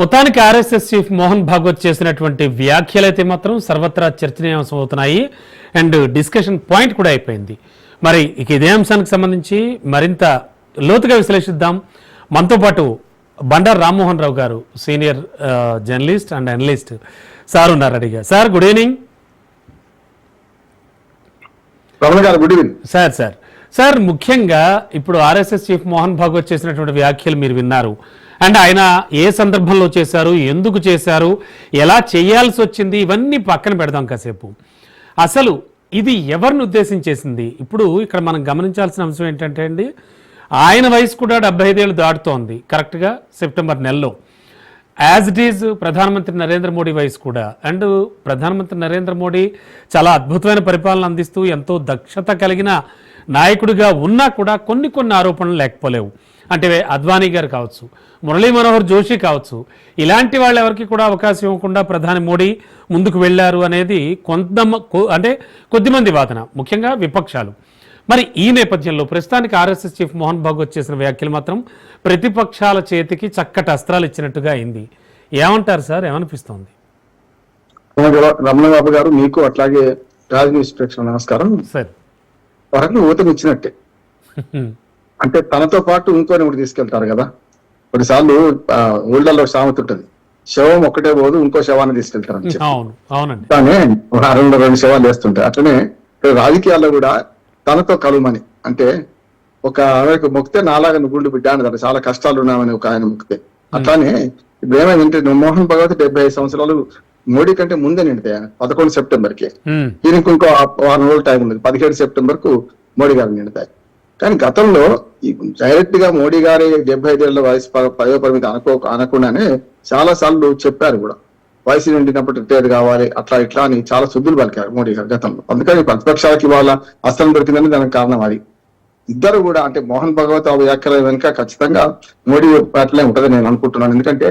మొత్తానికి RSS chief Mohan Bhagwat చేసినటువంటి వ్యాఖ్యలైతే మాత్రం సర్వత్రా చర్చనీయాంశం అవుతున్నాయి అండ్ డిస్కషన్ పాయింట్ కూడా అయిపోయింది. మరి ఇక ఇదే అంశానికి సంబంధించి మరింత లోతుగా విశ్లేషిద్దాం. మనతో పాటు Bandaru Rammohan Rao garu senior journalist and analyst sir ఉన్నారు అడిగా. Sir good evening sir sir. Sir ముఖ్యంగా ఇప్పుడు ఆర్ఎస్ఎస్ చీఫ్ మోహన్ భాగవత్ చేసినటువంటి వ్యాఖ్యలు మీరు విన్నారు. అండ్ ఆయన ఏ సందర్భంలో చేశారు ఎందుకు చేశారు ఎలా చేయాల్సి వచ్చింది ఇవన్నీ పక్కన పెడదాం కాసేపు. అసలు ఇది ఎవరిని ఉద్దేశించేసింది? ఇప్పుడు ఇక్కడ మనం గమనించాల్సిన అంశం ఏంటంటే అండి ఆయన వయసు కూడా డెబ్బై ఐదేళ్ళు దాటుతోంది కరెక్ట్గా సెప్టెంబర్ నెలలో. యాజ్ ఇట్ ఈజ్ ప్రధానమంత్రి నరేంద్ర మోడీ వయసు కూడా. అండ్ ప్రధానమంత్రి నరేంద్ర మోడీ చాలా అద్భుతమైన పరిపాలన అందిస్తూ ఎంతో దక్షత కలిగిన నాయకుడిగా ఉన్నా కూడా కొన్ని కొన్ని ఆరోపణలు లేకపోలేవు. అంటే అద్వానీ గారు కావచ్చు మురళీ మనోహర్ జోషి కావచ్చు ఇలాంటి వాళ్ళు ఎవరికి కూడా అవకాశం ఇవ్వకుండా ప్రధాని మోడీ ముందుకు వెళ్ళారు అనేది కొంత అంటే కొద్దిమంది వాదన ముఖ్యంగా విపక్షాలు. మరి ఈ నేపథ్యంలో ప్రస్తుతానికి ఆర్ఎస్ఎస్ చీఫ్ మోహన్ భాగవత్ చేసిన వ్యాఖ్యలు మాత్రం ప్రతిపక్షాల చేతికి చక్కటి అస్త్రాలు ఇచ్చినట్టుగా అయింది. ఏమంటారు సార్? ఏమనిపిస్తోంది? రమణ బాబు గారు మీకు అట్లాగే రాజ్ న్యూస్ ప్రేక్షకులకు నమస్కారం. సార్. వరకు ఇచ్చినట్టే. అంటే తనతో పాటు ఇంకోని ఒకటి తీసుకెళ్తారు కదా. కొన్నిసార్లు ఊళ్ళల్లో సామెత ఉంటుంది. శవం ఒక్కటే పోదు ఇంకో శవాన్ని తీసుకెళ్తారు అని చెప్పి. కానీ ఒక రెండు రెండు శవాలు వేస్తుంటాయి అట్లనే రాజకీయాల్లో కూడా తనతో కలుమని అంటే ఒక ఆమెకు మొక్కితే నాలాగా గుండు బిడ్డ అని చాలా కష్టాలు ఉన్నామని ఒక ఆయన మొక్కితే. అట్లానే ఇప్పుడు ఏమైందంటే మోహన్ భగవత్ డెబ్బై ఐదు సంవత్సరాలు మోడీ కంటే ముందే నిండితే పదకొండు సెప్టెంబర్కి దీనికి ఇంకో వారం రోజులు టైం ఉంది పదిహేడు సెప్టెంబర్కు మోడీ గారు నిండుతాయి. కానీ గతంలో డైరెక్ట్గా మోడీ గారి డెబ్బై ఐదేళ్ళ వయసు పదవ పరిమితి అనుకో అనకుండానే చాలా సార్లు చెప్పారు కూడా. వయసు నిండినప్పుడు రిటైర్ కావాలి అట్లా ఇట్లా అని చాలా శుద్ధులు పలికారు మోడీ గారు గతంలో. అందుకని ప్రతిపక్షాలకి వాళ్ళ అస్త్రం దొరికిందని దానికి కారణం అది. ఇద్దరు కూడా అంటే మోహన్ భగవత్ ఆ వ్యాఖ్యల వెనుక ఖచ్చితంగా మోడీ పార్టీలో ఉంటుందని నేను అనుకుంటున్నాను. ఎందుకంటే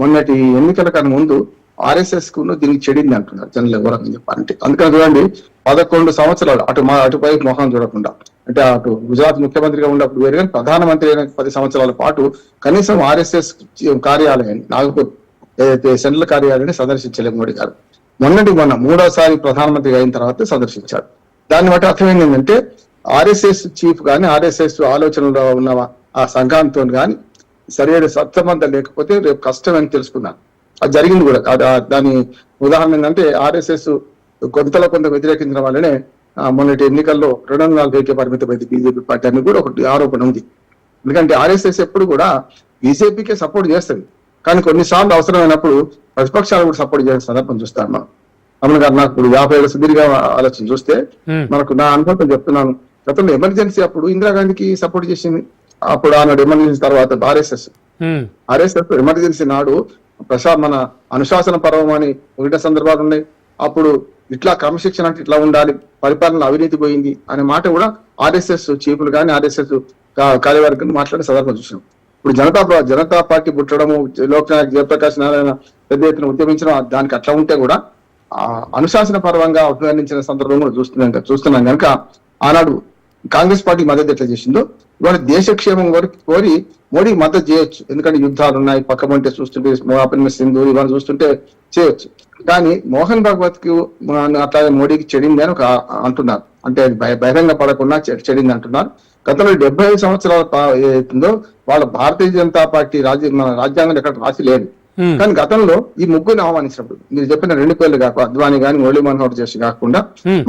మొన్నటి ఎన్నికల కన్నా ముందు ఆర్ఎస్ఎస్కు దీనికి చెడింది అంటున్నారు జనరల్ ఎవరని చెప్పాలంటే అందుకని చూడండి పదకొండు సంవత్సరాలు అటు మా అటుపై మొహం చూడకుండా అంటే అటు గుజరాత్ ముఖ్యమంత్రిగా ఉన్నప్పుడు వేరు కానీ ప్రధానమంత్రి అయిన పది సంవత్సరాల పాటు కనీసం ఆర్ఎస్ఎస్ కార్యాలయాన్ని నాగపూర్ ఏదైతే సెంట్రల్ కార్యాలయాన్ని సందర్శించలేదు మోడీ గారు. మొన్నటి మొన్న మూడోసారి ప్రధానమంత్రి అయిన తర్వాత సందర్శించారు. దాన్ని బట్టి అర్థం ఏంటంటే ఆర్ఎస్ఎస్ చీఫ్ కానీ ఆర్ఎస్ఎస్ ఆలోచనలో ఉన్న ఆ సంఘాంతో కానీ సరైన సత్సంబంధం లేకపోతే రేపు కష్టం అని తెలుసుకున్నాను అది జరిగింది కూడా దాని ఉదాహరణ ఏంటంటే ఆర్ఎస్ఎస్ కొంతలో కొంత వ్యతిరేకించిన ఆ, మొన్నటి ఎన్నికల్లో రెండు వందల నలభైకి పరిమితమైంది బీజేపీ పార్టీ అని కూడా ఒకటి ఆరోపణ ఉంది. ఎందుకంటే ఆర్ఎస్ఎస్ ఎప్పుడు కూడా బీజేపీకే సపోర్ట్ చేస్తుంది. కానీ కొన్నిసార్లు అవసరమైనప్పుడు ప్రతిపక్షాలు కూడా సపోర్ట్ చేసే సందర్భం చూస్తాను మనం అమలు గారు నాకు ఇప్పుడు యాభై ఏళ్ళ సుదీర్ఘ ఆలోచన చూస్తే మనకు నా అనుభవం చెప్తున్నాను. గతంలో ఎమర్జెన్సీ అప్పుడు ఇందిరాగాంధీకి సపోర్ట్ చేసింది. అప్పుడు ఆనాడు ఎమర్జెన్సీ తర్వాత ఆర్ఎస్ఎస్. ఆర్ఎస్ఎస్ ఎమర్జెన్సీ నాడు ప్రశా మన అనుశాసన పర్వం అని ఒకటే సందర్భాలు ఉన్నాయి. అప్పుడు ఇట్లా క్రమశిక్షణ అంటే ఇట్లా ఉండాలి పరిపాలన అవినీతి పోయింది అనే మాట కూడా ఆర్ఎస్ఎస్ చీఫ్లు కానీ ఆర్ఎస్ఎస్ కార్యవర్గం మాట్లాడే సందర్భం చూసాం. ఇప్పుడు జనతా జనతా పార్టీ పుట్టడము లోక్నాయక్ జయప్రకాష్ నారాయణ పెద్ద ఎత్తున ఉద్యమించడం దానికి అట్లా ఉంటే కూడా అనుశాసన పర్వంగా అభివర్ణించిన సందర్భం కూడా చూస్తున్నాం చూస్తున్నాం కనుక ఆనాడు కాంగ్రెస్ పార్టీ మద్దతు ఎట్లా చేసిందో ఇవాళ దేశక్షేమం కోరి కోరి మోడీకి మద్దతు చేయొచ్చు. ఎందుకంటే యుద్ధాలు ఉన్నాయి పక్క పంటే చూస్తుంటే ఆపన్ సింధు ఇవన్నీ చూస్తుంటే చేయొచ్చు. కానీ మోహన్ భగవత్కు అట్లాగే మోడీకి చెడింది అని ఒక అంటున్నారు. అంటే బహిరంగ పడకుండా చెడింది అంటున్నారు. గతంలో డెబ్బై ఐదు సంవత్సరాల ఏదైతుందో వాళ్ళ భారతీయ జనతా పార్టీ రాజ్య మన రాజ్యాంగం ఎక్కడ రాసి లేదు. కానీ గతంలో ఈ ముగ్గురిని ఆహ్వానించినప్పుడు మీరు చెప్పిన రెండు పేర్లు కాక అద్వానీ గాని మురళీ మనోహర్ చేసి కాకుండా.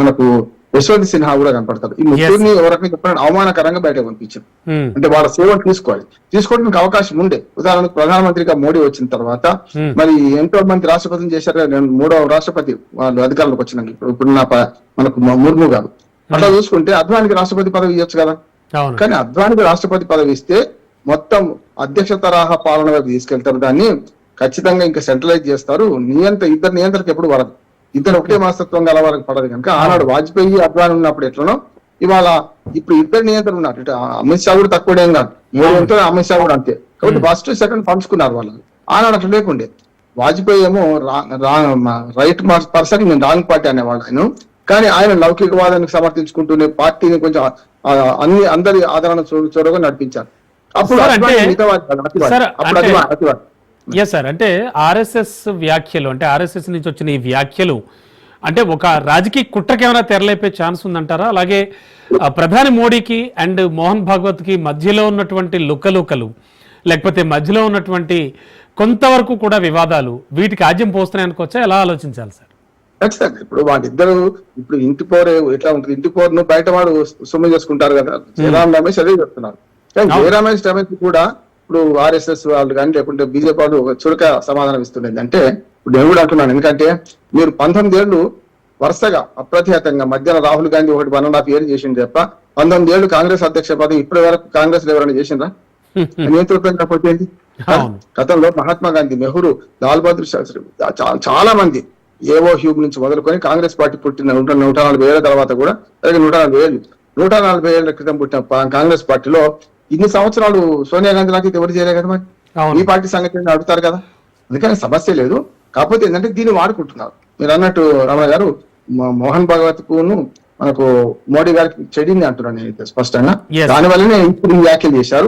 మనకు యశ్వంత్ సిన్హా కూడా కనపడతారు. ఈ ముగ్గురిని ఎవరికైనా చెప్పిన అవమానకరంగా బయటకు పంపించారు. ఉమ్, అంటే వాళ్ళ సేవలు తీసుకోవాలి. తీసుకోవడానికి అవకాశం ఉండే. ఉదాహరణకు ప్రధానమంత్రిగా మోడీ వచ్చిన తర్వాత Hmm. మరి ఎంతో మంది రాష్ట్రపతిని చేశారు మూడవ రాష్ట్రపతి వాళ్ళు అధికారంలోకి వచ్చినాక ఇప్పుడు ఇప్పుడున్న మనకు ముర్ము గారు. అట్లా చూసుకుంటే అద్వానికి రాష్ట్రపతి పదవి ఇవ్వచ్చు కదా. కానీ అద్వానికి రాష్ట్రపతి పదవి ఇస్తే మొత్తం అధ్యక్ష తరహా పాలన వైపు తీసుకెళ్తారు. దాన్ని ఖచ్చితంగా ఇంకా సెంట్రలైజ్ చేస్తారు. నియంత్ర ఇద్దరు నియంత్రణకు ఎప్పుడు పడదు ఇద్దరు ఒకటే మనస్తత్వం గల వారికి పడదు కనుక ఆనాడు వాజ్పేయి అద్వాని ఉన్నప్పుడు ఎట్లనో ఇవాళ ఇప్పుడు ఇద్దరు నియంత్రణ ఉన్నారు. ఇటు అమిత్ షా కూడా తక్కువడేం కాదు. మోడీ ఎంతో అమిత్ షా కూడా అంతే. కాబట్టి ఫస్ట్ సెకండ్ పంచుకున్నారు వాళ్ళు ఆనాడు అట్లా లేకుండే. వాజ్పేయి ఏమో రైట్ పర్సన్ నేను రాంగ్ పార్టీ అనేవాడు ఆయన. కానీ ఆయన లౌకికవాదానికి సమర్థించుకుంటూనే పార్టీని కొంచెం అన్ని అందరి ఆదరణ చొరవగా నడిపించారు. అప్పుడు ఎస్ సార్ అంటే ఆర్ఎస్ఎస్ వ్యాఖ్యలు అంటే ఆర్ఎస్ఎస్ నుంచి వచ్చిన ఈ వ్యాఖ్యలు అంటే ఒక రాజకీయ కుట్రకి ఏమైనా తెరలేపే ఛాన్స్ ఉందంటారా? అలాగే ప్రధాని మోడీకి అండ్ మోహన్ భాగవత్కి మధ్యలో ఉన్నటువంటి లుకలుకలు లేకపోతే మధ్యలో ఉన్నటువంటి కొంతవరకు కూడా వివాదాలు వీటికి ఆజ్యం పోస్తున్నాయి అనుకోవచ్చా? ఎలా ఆలోచించాలి సార్ ఖచ్చితంగా ఇప్పుడు వాళ్ళిద్దరు ఇప్పుడు ఇంటి పోరే ఎట్లా ఉంటుంది? ఇంటి పోరును బయట వాడు సొమ్ము చేసుకుంటారు కదా. జయరాం రమేష్ అదే చెప్తున్నారు. కానీ రమేష్ కూడా ఇప్పుడు ఆర్ఎస్ఎస్ వాళ్ళు కానీ లేకుంటే బీజేపీ వాళ్ళు ఒక చురుక సమాధానం ఇస్తున్నది అంటే ఇప్పుడు నేను కూడా అంటున్నాను ఎందుకంటే మీరు పంతొమ్మిది ఏళ్ళు వరుసగా అప్రతిహతంగా మధ్యన రాహుల్ గాంధీ ఒకటి వన్ అండ్ హాఫ్ ఇయర్ చేసింది తప్ప పంతొమ్మిది ఏళ్ళు కాంగ్రెస్ అధ్యక్ష పదవి ఇప్పటి వరకు కాంగ్రెస్ ఎవరైనా చేసిండ్రా? నేతృత్వం కాకపోతే. గతంలో మహాత్మా గాంధీ నెహ్రూ లాల్ బహదూర్ శాస్త్రి చాలా మంది ఏవో హ్యూబ్ నుంచి మొదలుకొని కాంగ్రెస్ పార్టీ పుట్టిన నూట నూట నలభై ఏళ్ళ తర్వాత కూడా అలాగే నూట నలభై ఏళ్ళు నూట నలభై ఏళ్ళ క్రితం పుట్టిన కాంగ్రెస్ పార్టీలో ఇన్ని సంవత్సరాలు సోనియా గాంధీ నాకు ఎవరు చేయలే కదా మరి. ఈ పార్టీ సంగతి అడుగుతారు కదా. అందుకని సమస్య లేదు. కాకపోతే ఏంటంటే దీన్ని వాడుకుంటున్నారు. మీరు అన్నట్టు రమణ గారు మో- మోహన్ భగవత్ కును మనకు మోడీ గారికి చెడింది అంటున్నాను నేను స్పష్టంగా. దాని వల్లనే ఇప్పుడు వ్యాఖ్యలు చేశారు.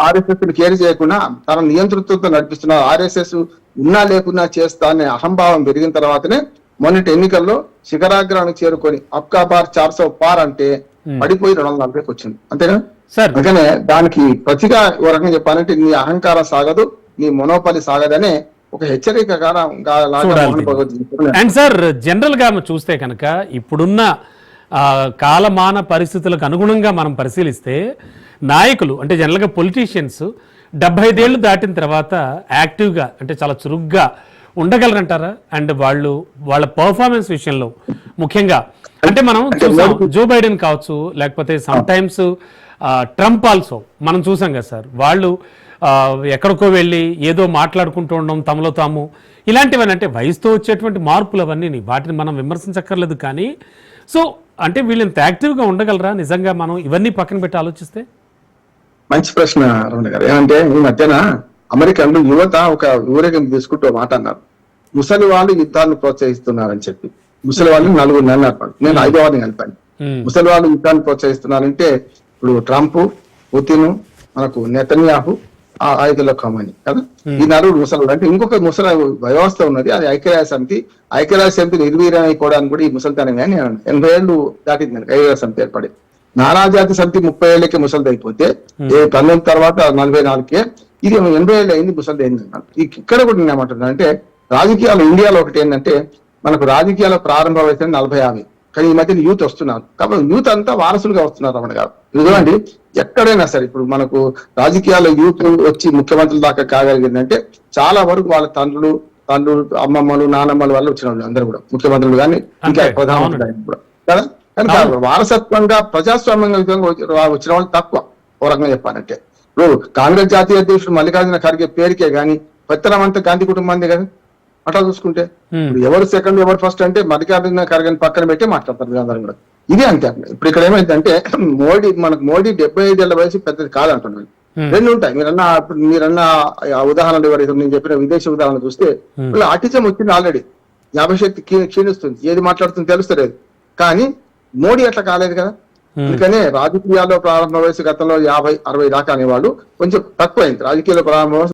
ఆర్ఎస్ఎస్ కేర్ చేయకుండా తన నియంతృత్వంతో నడిపిస్తున్న ఆర్ఎస్ఎస్ ఉన్నా లేకున్నా చేస్తా అనే అహంభావం పెరిగిన తర్వాతనే మొన్నటి ఎన్నికల్లో శిఖరాగ్రానికి చేరుకొని అప్కా బార్ చార్ సో పార్ అంటే పడిపోయి రెండు వందల నలభైకి వచ్చింది సార్ అందుకనే దానికి ప్రతిగా ఓ రకంగా చెప్పాలంటే నీ అహంకారం సాగదు నీ మొనోపలి సాగదనే ఒక హెచ్చరిక. అండ్ సార్ జనరల్గా చూస్తే కనుక ఇప్పుడున్న ఆ, కాలమాన పరిస్థితులకు అనుగుణంగా మనం పరిశీలిస్తే నాయకులు అంటే జనరల్గా పొలిటీషియన్స్ డెబ్బై ఐదేళ్ళు దాటిన తర్వాత యాక్టివ్గా అంటే చాలా చురుగ్గా ఉండగలరంటారా? అండ్ వాళ్ళు వాళ్ళ పర్ఫార్మెన్స్ విషయంలో ముఖ్యంగా అంటే మనం చూసాం జో బైడెన్ కావచ్చు లేకపోతే సమ్ టైమ్స్ ట్రంప్ ఆల్సో మనం చూసాం కదా సార్ వాళ్ళు ఎక్కడికో వెళ్ళి ఏదో మాట్లాడుకుంటూ ఉండడం తమలో తాము ఇలాంటివన్నీ అంటే వయసుతో వచ్చేటువంటి మార్పులు అవన్నీ వాటిని మనం విమర్శించక్కర్లేదు కానీ సో అంటే వీళ్ళు ఇంత యాక్టివ్గా ఉండగలరా? నిజంగా మనం ఇవన్నీ పక్కన పెట్టి ఆలోచిస్తే? మంచి ప్రశ్న రమణ గారు. ఏమంటే ఈ మధ్యన అమెరికన్లు యువత ఒక ఊరేగింపు తీసుకుంటూ మాట అన్నారు. ముసలి వాళ్ళు యుద్ధాన్ని ప్రోత్సహిస్తున్నారని చెప్పి. ముసలి వాళ్ళు నలుగురు నెలలు అన్నారు నేను ఐదో వారిని కలిపాను. ముసలి వాళ్ళు యుద్ధాన్ని ప్రోత్సహిస్తున్నారంటే ఇప్పుడు ట్రంప్ పుతిన్ మనకు నెతన్యాహు ఆ ఐదులో కమని కదా? ఈ నలుగురు ముసలు అంటే ఇంకొక ముసలి వ్యవస్థ ఉన్నది. అది ఐక్యరాజ్య సమితి. ఐక్యరాజ్య సమితి నిర్వీర్యం అయిపోవడానికి కూడా ఈ ముసలితనం కానీ. ఎనభై ఏళ్ళు దాటింది మనకి ఐక్యరాజ్య సమితి ఏర్పడి. నానాజాతి సమితి ముప్పై ఏళ్ళకి ముసలిది అయిపోతే ఏ పంతొమ్మిది తర్వాత నలభై నాలుగుకే ఇది ఎనభై ఏళ్ళు అయింది ముసలిది అయింది ఇక్కడ కూడా నేను ఏమంటున్నాను అంటే రాజకీయాలు ఇండియాలో ఒకటి ఏంటంటే మనకు రాజకీయాల ప్రారంభం అయితే నలభై యాభై. కానీ ఈ మధ్యన యూత్ వస్తున్నారు. కాబట్టి యూత్ అంతా వారసులుగా వస్తున్నారు రమణ గారు. చూడండి ఎక్కడైనా సరే ఇప్పుడు మనకు రాజకీయాల్లో యూత్ వచ్చి ముఖ్యమంత్రుల దాకా కాగలిగిందంటే చాలా వరకు వాళ్ళ తండ్రులు తండ్రులు అమ్మమ్మలు నానమ్మలు వాళ్ళు వచ్చిన వాళ్ళు అందరూ కూడా. ముఖ్యమంత్రులు కానీ ఇంకా ప్రధానమంత్రి కూడా. కదా? కానీ వారసత్వంగా ప్రజాస్వామ్యంగా వచ్చిన వాళ్ళు తక్కువ ఓ రకంగా చెప్పాలంటే. ఇప్పుడు కాంగ్రెస్ జాతీయ అధ్యక్షుడు మల్లికార్జున ఖర్గే పేరుకే గాని పెత్తనం అంతా గాంధీ కుటుంబాందే కదా? అట్లా చూసుకుంటే ఎవరు సెకండ్ ఎవరు ఫస్ట్ అంటే మల్లికార్జున ఖర్గే పక్కన పెట్టి మాట్లాడతారు అందరూ కూడా. ఇది అంతే. ఇప్పుడు ఇక్కడ ఏమైందంటే మోడీ మనకు మోడీ డెబ్బై ఐదేళ్ళ వయసు పెద్దది కాదంటున్నాను. రెండు ఉంటాయి. మీరన్న ఇప్పుడు మీరన్న ఆ ఉదాహరణలు ఎవరైతే నేను చెప్పిన విదేశీ ఉదాహరణ చూస్తే వీళ్ళు ఆటిజం వచ్చింది ఆల్రెడీ జ్ఞాపశక్తి క్షీ- క్షీణిస్తుంది. ఏది మాట్లాడుతుందో తెలుస్తలేదు. కానీ మోడీ అట్లా కాలేదు కదా. అందుకనే రాజకీయాల్లో ప్రారంభ వయసు గతంలో యాభై అరవై దాకా అనేవాళ్ళు కొంచెం తక్కువైంది. రాజకీయాల్లో ప్రారంభ వయసు